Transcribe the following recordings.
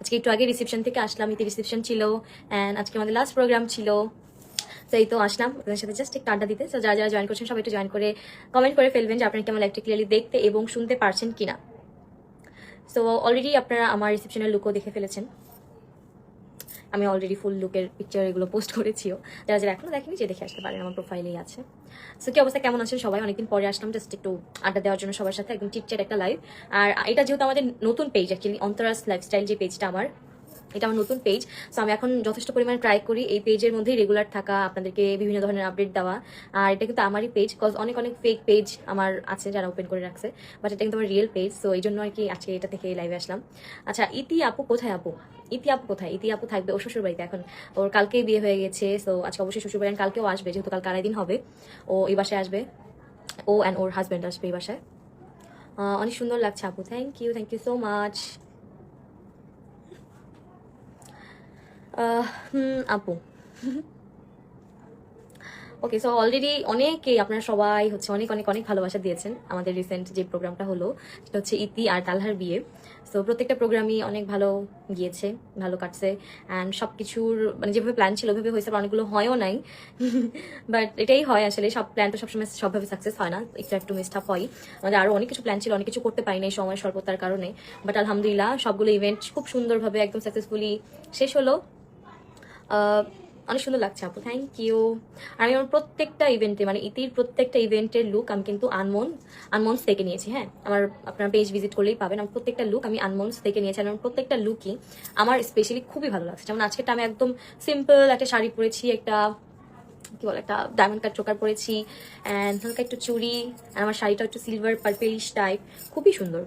আজকে একটু আগে রিসেপশন থেকে আসলাম ইতি রিসেপশন ছিল অ্যান্ড আজকে আমাদের লাস্ট প্রোগ্রাম ছিল। এই তো আসলাম ওদের সাথে জাস্ট একটু আড্ডা দিতে। যারা যারা জয়েন করছেন, সবাই একটু জয়েন করে কমেন্ট করে ফেলবেন যে আপনারা কি আমার লাইভটা ক্লিয়ারলি দেখতে এবং শুনতে পারছেন কিনা। সো অলরেডি আপনারা আমার রিসেপশনের লুকও দেখে ফেলেছেন। আমি অলরেডি ফুল লুকের পিকচার এগুলো পোস্ট করেছিও। যারা যারা এখনও দেখেনি, যে দেখে আসতে পারেন, আমার প্রোফাইলেই আছে। সো কি অবস্থা? কেমন আছেন সবাই? অনেকদিন পরে আসলাম জাস্ট একটু আড্ডা দেওয়ার জন্য সবার সাথে, একদম চিটচ্যাট একটা লাইভ আর এটা যেহেতু আমাদের নতুন পেজ অ্যাকচুয়ালি অন্তরাস লাইফস্টাইল যে পেজটা আমার এটা আমার নতুন পেজ সো আমি এখন যথেষ্ট পরিমাণে ট্রাই করি এই পেজের মধ্যেই রেগুলার থাকা, আপনাদেরকে বিভিন্ন ধরনের আপডেট দেওয়া। আর এটা কিন্তু আমারই পেজ কজ অনেক অনেক ফেক পেজ আমার আছে যারা ওপেন করে রাখছে বাট এটা কিন্তু আমার রিয়েল পেজ সো এই জন্য আর কি আজকে এটা থেকে লাইভে আসলাম। আচ্ছা ইতি আপু কোথায় আপু? ইতি আপু কোথায়? ইতি আপু থাকবে ও শ্বশুর বাড়িতে এখন। ওর কালকেই বিয়ে হয়ে গেছে সো আজকে অবশ্যই শ্বশুর বাড়ি কালকেও আসবে, যেহেতু কাল কারাই দিন হবে। ও এই বাসায় আসবে। ও অ্যান্ড ওর হাজব্যান্ড আসবে এই বাসায়। অনেক সুন্দর লাগছে আপু। Thank you thank you so much আপু। ওকে সো অলরেডি অনেকেই, আপনারা সবাই হচ্ছে অনেক অনেক অনেক ভালোবাসা দিয়েছেন আমাদের রিসেন্ট যে প্রোগ্রামটা হলো, সেটা হচ্ছে ইতি আর তালহার বিয়ে। সো প্রত্যেকটা প্রোগ্রামই অনেক ভালো গিয়েছে, ভালো কাটছে অ্যান্ড সব কিছুর মানে যেভাবে প্ল্যান ছিল, ওইভাবে হয়েছে অনেকগুলো হয়ও নাই। বাট এটাই হয় আসলে, সব প্ল্যান তো সবসময় সবভাবে সাকসেস হয় না, একটু একটু মিস্টাপ হয়। আমাদের আরও অনেক কিছু প্ল্যান ছিল, অনেক কিছু করতে পারিনি সময় স্বল্পতার কারণে। বাট আলহামদুলিল্লাহ, সবগুলো ইভেন্ট খুব সুন্দরভাবে একদম সাকসেসফুলি শেষ হলো। অনেক সুন্দর লাগছে আপু থ্যাংক ইউ আর আমি আমার প্রত্যেকটা ইভেন্টে মানে ইতির প্রত্যেকটা ইভেন্টের লুক আমি কিন্তু আনমন আনমন্স থেকে নিয়েছি হ্যাঁ? আমার, আপনারা পেজ ভিজিট করলেই পাবেন। আমার প্রত্যেকটা লুক আমি আনমন্স থেকে নিয়েছি, আর আমার প্রত্যেকটা লুকই আমার স্পেশালি খুবই ভালো লাগছে। যেমন আজকেটা আমি একদম সিম্পল একটা শাড়ি পরেছি, একটা, কি বলে, একটা ডায়মন্ড কাট চোকার পরেছি অ্যান্ড হালকা একটু চুড়ি আমার শাড়িটা একটু সিলভার পার্পেলিশ টাইপ খুবই সুন্দর।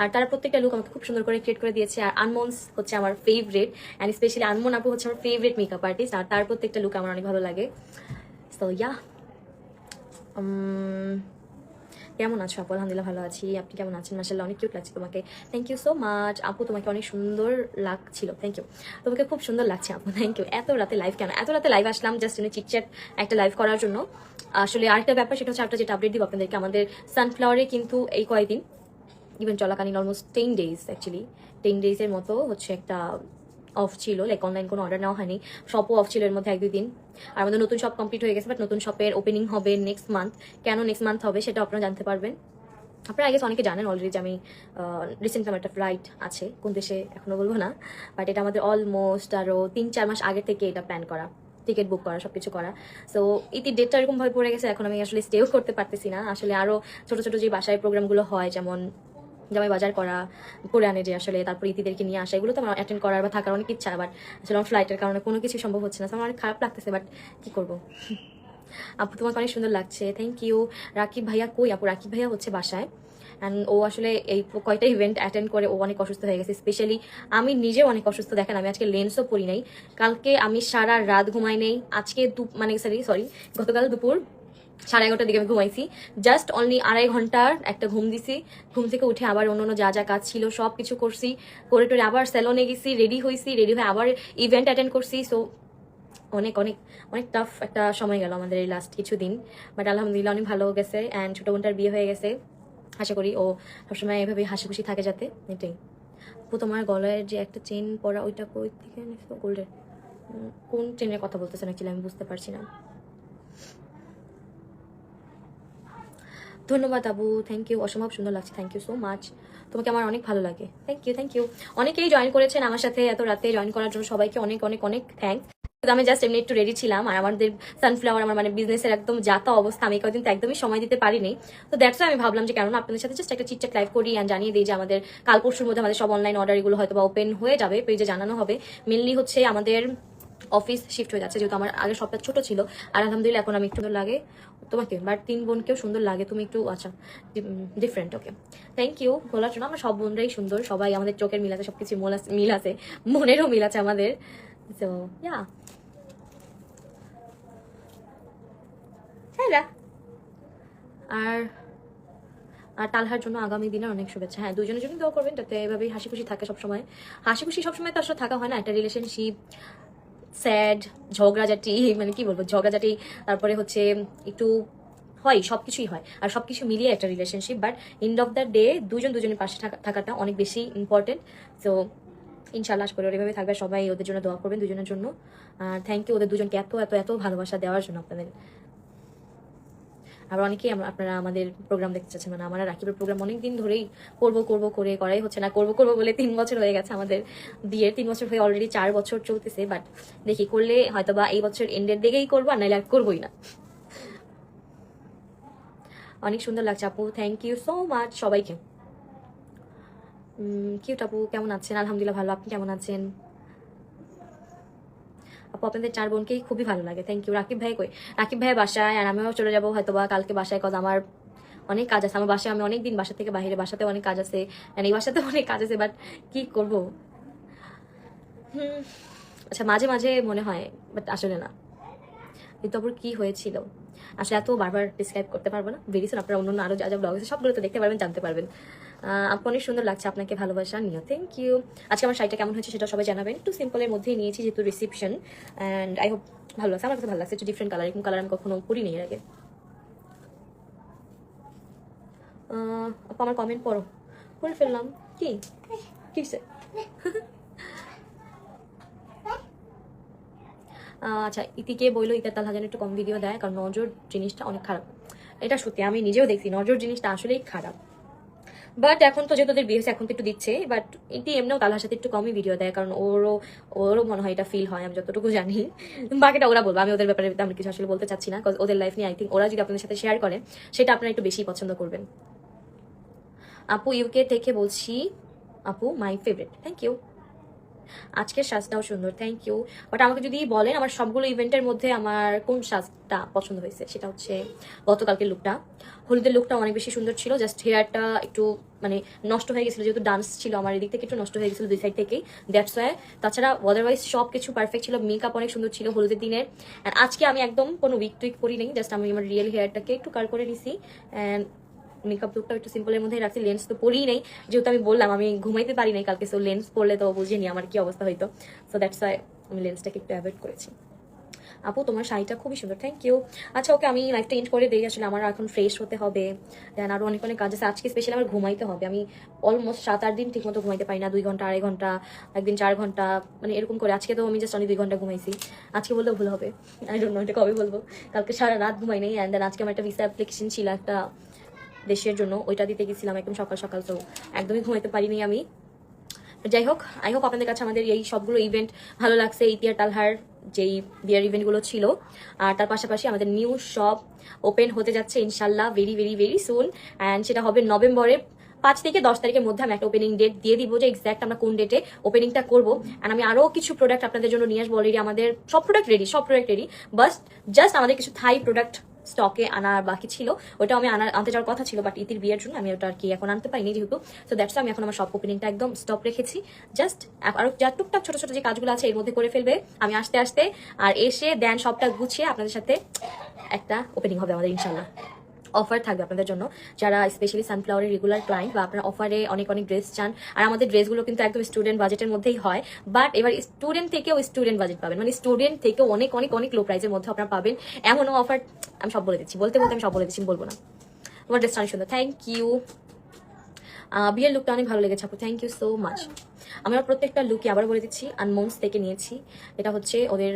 আর তারা প্রত্যেকটা লুক আমাকে খুব সুন্দর করে ক্রিয়েট করে দিয়েছে। আর আনমন্স হচ্ছে আমার ফেভারেট অ্যান্ড স্পেশালি আনমন আপু হচ্ছে আমার ফেভারিট মেকআপ আর্টিস্ট আর তার প্রত্যেকটা লুক আমার অনেক ভালো লাগে। সো ইয়া কেমন আছো আপু? আলহামদুলিল্লাহ ভালো আছি। আপনি কেমন আছেন? মাসাল্লাহ অনেক কিউট লাগছে তোমাকে। থ্যাংক ইউ সো মাচ আপু, তোমাকে অনেক সুন্দর লাগছিল। থ্যাংক ইউ তোমাকে খুব সুন্দর লাগছে আপু। থ্যাংক ইউ এত রাতে লাইভ কেন? এত রাতে লাইভ আসলাম জাস্ট এমনি চিটচ্যাট একটা লাইভ করার জন্য। আসলে আরেকটা ব্যাপার, সেটা হচ্ছে একটা যেটা আপডেট দিব আপনাদেরকে, আমাদের সানফ্লাওয়ারে কিন্তু এই কয়েকদিন ইভেন চলাকালীন almost ten days actually ten ডেজের মতো হচ্ছে একটা অফ ছিল লাইক অনলাইন কোনো অর্ডার নেওয়া হয়নি। শপও অফ ছিল এর মধ্যে এক দুই দিন। আর আমাদের নতুন শপ কমপ্লিট হয়ে গেছে বাট নতুন শপের ওপেনিং হবে নেক্সট মান্থ কেন নেক্সট মান্থ হবে সেটা আপনারা জানতে পারবেন। আপনারা আগে অনেকে জানেন অলরেডি আমি রিসেন্ট আমার একটা ফ্লাইট আছে, কোন দেশে এখনও বলব না। বাট এটা আমাদের অলমোস্ট আরও তিন চার মাস আগে থেকে এটা প্ল্যান করা টিকিট বুক করা সব কিছু করা সো ইতি ডেটটা এরকমভাবে পড়ে গেছে, এখন আমি আসলে স্টেও করতে পারতেছি না। আসলে আরও ছোটো ছোটো যে বাসায় প্রোগ্রামগুলো হয়, যেমন জামাই বাজার করা করে আনে যে আসলে তারপর ইতিদেরকে নিয়ে আসা, এগুলো তো আমার অ্যাটেন্ড করার বা থাকার অনেক ইচ্ছা বাট আসলে আমার ফ্লাইটের কারণে কোনো কিছু সম্ভব হচ্ছে না আমার অনেক খারাপ লাগতেছে বাট কি করব? আপু, তোমাকে অনেক সুন্দর লাগছে থ্যাংক ইউ রাকিব ভাইয়া কই আপু? রাকিব ভাইয়া হচ্ছে বাসায় অ্যান্ড ও আসলে এই কয়টা ইভেন্ট অ্যাটেন্ড করে, ও অনেক অসুস্থ হয়ে গেছে স্পেশালি আমি নিজেও অনেক অসুস্থ, দেখেন আমি আজকে লেন্সও পরি নাই, কালকে আমি সারা রাত ঘুমাই নেই, আজকে দু মানে সরি সরি গতকাল দুপুর সাড়ে এগারোটার দিকে আমি ঘুমাইছি। জাস্ট অনলি আড়াই ঘণ্টার একটা ঘুম দিছি। ঘুম থেকে উঠে আবার অন্য অন্য যা যা কাজ ছিল সব কিছু করছি। করে টোরে আবার স্যালনে গেছি রেডি হয়েছি রেডি হয়ে আবার ইভেন্ট অ্যাটেন্ড করছি। সো অনেক অনেক অনেক টাফ একটা সময় গেল আমাদের এই লাস্ট কিছুদিন। বাট আলহামদুলিল্লাহ অনেক ভালো গেছে অ্যান্ড ছোটো বোনটার বিয়ে হয়ে গেছে। আশা করি ও সবসময় এভাবে হাসি খুশি থাকে যাতে। এটাই। তোমার গলায় যে একটা চেন পরা, ওইটা কই থেকে গোল্ডের কোন চেনের কথা বলতেছেন অ্যাকচুয়ালি আমি বুঝতে পারছি না। ধন্যবাদ আবু থ্যাংক ইউ অসম্ভব সুন্দর লাগছে থ্যাংক ইউ সো মাচ তোমাকে আমার অনেক ভালো লাগে থ্যাংক ইউ থ্যাংক ইউ অনেকেই জয়েন করেছেন আমার সাথে এত রাতে জয়েন করার জন্য সবাইকে অনেক অনেক অনেক থ্যাংকস আমি জাস্ট এমনি একটু রেডি ছিলাম, আর আমাদের সানফ্লাওয়ার আমার মানে বিজনেসের একদম যাতা অবস্থা, আমি কদিন তো একদমই সময় দিতে পারিনি। তো দ্যাটস আমি ভাবলাম যে কেননা আপনাদের সাথে জাস্ট একটা চিটচাট লাইভ করি আর জানিয়ে দিই যে আমাদের কাল পরশুর মধ্যে আমাদের সব অনলাইন অর্ডার এগুলো হয়তো বা ওপেন হয়ে যাবে পেজে জানানো হবে। মেনলি হচ্ছে আমাদের অফিস শিফট হয়ে যাচ্ছে, যেহেতু আমার আগে সবটা ছোট ছিল। আর আলহামদুলিল্লাহ এখন আমি একটু লাগে তোমাকে বাট তিন বোনকেও সুন্দর লাগে, তুমি একটু আচ্ছা ডিফারেন্ট ওকে থ্যাংক ইউ বলার জন্য আমার সব বোনরাই সুন্দর, সবাই আমাদের চোখের মিল আছে সবকিছু মোল আছে- মনেরও মিল আছে আমাদের। তো ইয়া হ্যাঁ আর আর তালহার জন্য আগামী দিনের অনেক শুভেচ্ছা। হ্যাঁ দুজনের জন্য দোয়া করবেন, যাতে এভাবেই হাসি খুশি থাকে সবসময়। হাসি খুশি সবসময় তো আসলে থাকা হয় না, একটা রিলেশনশিপ স্যাড ঝগড়াঝাটি মানে কি বলব, ঝগড়াঝাটি, তারপরে হচ্ছে একটু হয় সব কিছুই হয়। আর সব কিছু মিলিয়ে একটা relationship but end of the day দুজন দুজনের পাশে থাকা- থাকাটা অনেক বেশি ইম্পর্টেন্ট সো ইনশাল্লাহ আশা করি ওরা এভাবে থাকবে। সবাই ওদের জন্য দোয়া করবেন দুজনের জন্য। আর থ্যাংক ইউ ওদের দুজনকে এত এত এত ভালোবাসা দেওয়ার জন্য আপনাদের। আবার অনেকেই আপনারা আমাদের প্রোগ্রাম দেখতে চাচ্ছেন মানে আমার আর রাকিবের প্রোগ্রাম অনেক দিন ধরেই করব করব, করে, করাই হচ্ছে না, করব করব বলে তিন বছর হয়ে গেছে আমাদের বিয়ের। তিন বছর হয়ে অলরেডি চার বছর চলতেছে বাট দেখি করলে হয়তো বা এই বছর এন্ডের দিকেই করব, আর নাহলে আর করবোই না। অনেক সুন্দর লাগছে আপু থ্যাংক ইউ সো মাচ সবাইকে। কিউট আপু, কেমন আছেন? আলহামদুলিল্লাহ ভালো, আপনি কেমন আছেন? আপু, আপনাদের চার বোনকেই খুবই ভালো লাগে। থ্যাংক ইউ রাকিব ভাই কই? রাকিব ভাই বাসায়, আর আমিও চলে যাব হয়তো বা কালকে বাসায় কজ আমার অনেক কাজ আছে। আমার বাসায় আমি অনেক দিন বাসা থেকে বাইরে বাসাতে অনেক কাজ আছে। and এই বাসাতে অনেক কাজ আছে বাট কি করব? হুম আচ্ছা মাঝে মাঝে মনে হয় বাট আসলে না। তারপর কি হয়েছিল? আসলে এত বারবার ডিসক্রাইব করতে পারব না। বেরিয়েছেন আপনারা অন্য আরও যা যা ব্লগ আছে, সবগুলো তো দেখতে পারবেন, জানতে পারবেন। আপু অনেক সুন্দর লাগছে আপনাকে ভালোবাসা নিও থ্যাংক ইউ আজকে আমার শাড়িটা কেমন হয়েছে সেটা সবাই জানাবেন। একটু সিম্পলের মধ্যেই নিয়েছি যেহেতু রিসিপশন অ্যান্ড আই হোপ ভালো লাগছে আমার কাছে ভালো লাগছে। একটু ডিফারেন্ট কালার এরকম কালার আমি কখনো করিনি এর আগে। আমার কমেন্ট পড়ো। পড়ে ফেললাম। কি? আহ, আচ্ছা ইতিকে বলল ইতার তাল হাজার একটু কম ভিডিও দেয় কারণ নজর জিনিসটা অনেক খারাপ। এটা সত্যি আমি নিজেও দেখছি নজর জিনিসটা আসলেই খারাপ। বাট এখন তো যেহেতু ওদের বিয়ে এখন তো একটু দিচ্ছে। বাট একটি এমনিও তালহার সাথে একটু কমই ভিডিও দেয়, কারণ ওরও ওরও মনে হয় এটা ফিল হয়, আমি যতটুকু জানি। বাকিটা ওরা বলব, আমি ওদের ব্যাপারে আমি কিছু আসলে বলতে চাচ্ছি না ওদের লাইফ নিয়ে আই থিঙ্ক ওরা যদি আপনাদের সাথে শেয়ার করে, সেটা আপনারা একটু বেশি পছন্দ করবেন। আপু ইউকে থেকে বলছি, আপু মাই ফেভারিট থ্যাংক ইউ আজকের সাজটাও সুন্দর থ্যাংক ইউ বাট আমাকে যদি বলেন আমার সবগুলো ইভেন্টের মধ্যে আমার কোন সাজটা পছন্দ হয়েছে, সেটা হচ্ছে গতকালকের লুকটা হলুদের লুকটা অনেক বেশি সুন্দর ছিল জাস্ট হেয়ারটা একটু মানে নষ্ট হয়ে গেছিল, যেহেতু ডান্স ছিল আমার এদিক থেকে একটু নষ্ট হয়ে গেছিল দুই সাইড থেকেই দ্যাটস ওয়াই তাছাড়া আদারওয়াইজ সব কিছু পারফেক্ট ছিল মেকআপ অনেক সুন্দর ছিল হলুদের দিনের। অ্যান্ড আজকে আমি একদম কোনো উইক টুইক করি নেই জাস্ট আমি আমার রিয়েল হেয়ারটাকে একটু কার করে নিছি। অ্যান্ড মেকআপ লুকটা একটু সিম্পলের মধ্যেই রাখছি লেন্স তো পরিই নেই। যেহেতু আমি বললাম, আমি ঘুমাইতে পারি নাই কালকে সো লেন্স পরলে তো বুঝিনি আমার কি অবস্থা হইতো। সো দ্যাটস ওয়াই আমি লেন্সটাকে একটু অ্যাভয়েড করেছি। আপু, তোমার শাড়িটা খুবই সুন্দর থ্যাংক ইউ আচ্ছা ওকে আমি লাইফটা এন্ড করে দিই, আসলে আমার এখন ফ্রেশ হতে হবে। দেন আরও অনেক অনেক কাজ আছে। আজকে স্পেশালি আমার ঘুমাইতে হবে। আমি অলমোস্ট সাত আট দিন ঠিকমতো ঘুমাইতে পারি না, দুই ঘণ্টা, আড়াই ঘণ্টা, একদিন চার ঘণ্টা মানে এরকম করে। আজকে তো আমি জাস্ট অনেক দুই ঘণ্টা ঘুমাইছি। আজকে বললেও ভুল হবে। আই ডোন্ট নো এটা কবে বলব। কালকে সারা রাত ঘুমাই নেই। অ্যান্ড দেন আজকে আমার একটা ভিসা অ্যাপ্লিকেশন ছিল, একটা দেশের জন্য ওইটা দিতে গেছিলাম একদম সকাল সকাল, তো একদমই ঘুমাইতে পারিনি আমি। যাই হোক আই হোপ আপনাদের কাছে আমাদের এই সবগুলো ইভেন্ট ভালো লাগছে ইতিহার তালহার যেই বিয়ার ইভেন্টগুলো ছিল। আর তার পাশাপাশি আমাদের নিউ শপ ওপেন হতে যাচ্ছে ইনশাল্লাহ very very very soon and সেটা হবে নভেম্বরের পাঁচ থেকে দশ তারিখের মধ্যে আমি একটা ওপেনিং ডেট দিয়ে দিব যে এক্স্যাক্ট আমরা কোন ডেটে ওপেনিংটা করব। অ্যান্ড আমি আরও কিছু প্রোডাক্ট আপনাদের জন্য নিয়ে আসব অলরেডি আমাদের, সব প্রোডাক্ট রেডি সব প্রোডাক্ট রেডি বাস জাস্ট আমাদের কিছু থাই প্রোডাক্ট স্টকে আনার বাকি ছিল। ওটা আমি আনার, আনতে যাওয়ার কথা ছিল বাট ইতির বিয়ের জন্য আমি ওটা আর কি এখন আনতে পারিনি যেহেতু। সো দ্যাটস আমি এখন আমার সব ওপেনিংটা একদম স্টপ রেখেছি। জাস্ট আরও যা টুকটাক ছোট ছোট যে কাজগুলো আছে, এর মধ্যে করে ফেলবে আমি আসতে আসতে। আর এসে দেন সবটা গুছিয়ে আপনাদের সাথে একটা ওপেনিং হবে আমাদের ইনশাল্লাহ অফার থাকবে আপনাদের জন্য। যারা স্পেশালি সানফ্লাওয়ারের রেগুলার ক্লায়েন্ট বা আপনারা অফারে অনেক অনেক ড্রেস চান, আর আমাদের ড্রেসগুলো কিন্তু একদম স্টুডেন্ট বাজেটের মধ্যেই হয়। বাট এবার স্টুডেন্ট থেকেও স্টুডেন্ট বাজেট পাবেন। মানে স্টুডেন্ট থেকেও অনেক অনেক অনেক লো প্রাইসের মধ্যে আপনারা পাবেন। এমনও অফার আমি সব বলে দিচ্ছি। বলতে বলতে আমি সব বলে দিচ্ছি বলব না। তোমার ড্রেসটা অনেক সুন্দর। থ্যাংক ইউ বিয়ের লুকটা অনেক ভালো লেগেছে আপু। থ্যাংক ইউ সো মাচ আমি আমার প্রত্যেকটা লুকই আবার বলে দিচ্ছি। আনমোন্স থেকে নিয়েছি। এটা হচ্ছে ওদের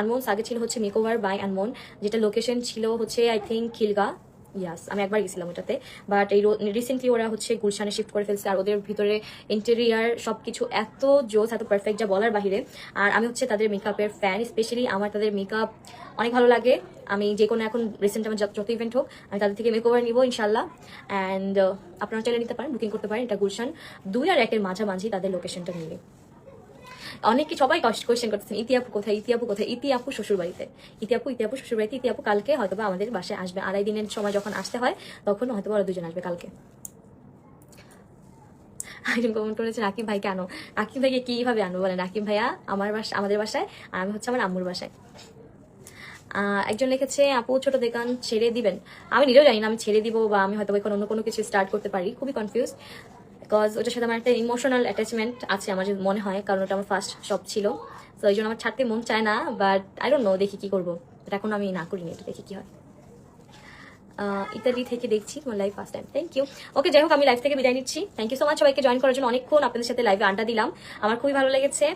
আনমোন্স আগে ছিল হচ্ছে মেকওভার বাই আনমোন যেটা লোকেশন ছিল হচ্ছে আই থিঙ্ক খিলগা। ইয়াস আমি একবার গেছিলাম ওটাতে। বাট এই রিসেন্টলি ওরা হচ্ছে গুলশানে শিফট করে ফেলছে আর ওদের ভিতরে ইন্টেরিয়ার সব কিছু এত জোস, এত পারফেক্ট যা বলার বাহিরে। আর আমি হচ্ছে তাদের মেকআপের ফ্যান স্পেশালি আমার তাদের মেকআপ অনেক ভালো লাগে। আমি যে কোনো এখন রিসেন্ট আমার যত- ইভেন্ট হোক, আমি তাদের থেকে মেকওভার নিবো ইনশাল্লাহ অ্যান্ড আপনারা চাইলে নিতে পারেন বুকিং করতে পারেন। এটা গুলশান। দুই আর একের মাঝামাঝি তাদের লোকেশনটা নিয়ে। অনেকে সবাই কোয়েশ্চেন করতেছেন ইতিহাপু কোথায়? ইতিহাপু কোথায়? ইতিহাপু শ্বশুর বাড়িতে ইতিহাপু ইতিহাপু শ্বশুর বাড়িতে ইতিহাপু কালকে হয়তো আমাদের বাসায় আসবে। আড়াই দিনের সময় যখন আসতে হয় তখন হয়তো ওরা দুজন আসবে কালকে। একজন কমেন্ট করেছে, রাকিব ভাইকে আনো রাকিব ভাইকে কীভাবে আনব বলেন? রাকিব ভাইয়া আমার বাসা আমাদের বাসায়, আর আমি হচ্ছে আমার আম্মুর বাসায়। একজন লিখেছে, আপু, ছোট দোকান ছেড়ে দিবেন? আমি নিজেও জানি না আমি ছেড়ে দিব বা আমি হয়তো এখন অন্য কোনো কিছু স্টার্ট করতে পারি। খুবই কনফিউজ বিকজ ওটার সাথে আমার একটা ইমোশনাল অ্যাটাচমেন্ট আছে, আমার যে মনে হয়, কারণ ওটা আমার ফার্স্ট শপ ছিল। তো এই জন্য আমার ছাড়তে মন চায় না বাট আই ডোন্ট নো দেখি কী করব। বাট এখন আমি না করিনি, এটা দেখি কী হয়। ইত্যাদি থেকে দেখছি তোমার live first time thank you okay যাই হোক, আমি লাইভ থেকে বিদায় নিচ্ছি। থ্যাংক ইউ সো মাচ সবাইকে জয়েন করার জন্য। অনেকক্ষণ আপনাদের সাথে লাইভে আড্ডা দিলাম। আমার খুবই ভালো লেগেছে।